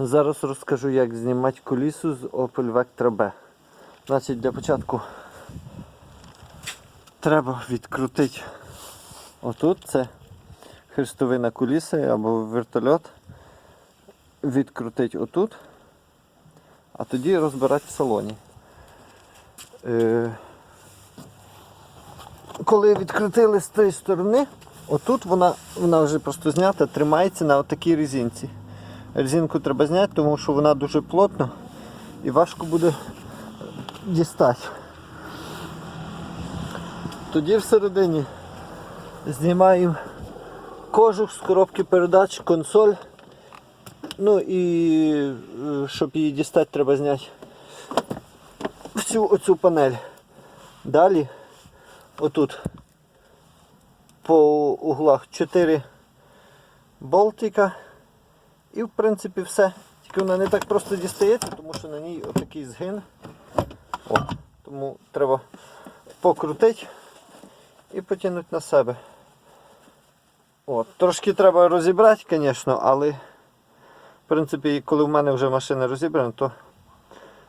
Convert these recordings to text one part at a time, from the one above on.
Зараз розкажу, як знімати колісу з Opel Vectra B. Значить, для початку треба відкрутити отут, це хрестовина куліси або вертольот. Відкрутити отут, а тоді розбирати в салоні. Е, коли відкрутили з тієї сторони, отут вона, вона вже просто знята, тримається на отакій резинці. Резинку треба зняти, тому що вона дуже плотна і важко буде дістати. Тоді всередині знімаємо кожух з коробки передач, консоль. Ну і е, щоб її дістати, треба зняти всю оцю панель. Далі отут по углах 4 болтика. І в принципі все. Тільки вона не так просто дістається, тому що на ній отакий згин. О, тому треба покрутити і потягнути на себе. От. Трошки треба розібрати, звісно, але в принципі, коли в мене вже машина розібрана, то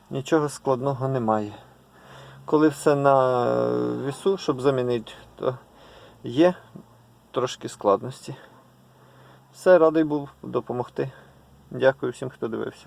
нічого складного немає. Коли все на вісу, щоб замінити, то є трошки складності. Все, радий був допомогти. Дякую всім, хто дивився.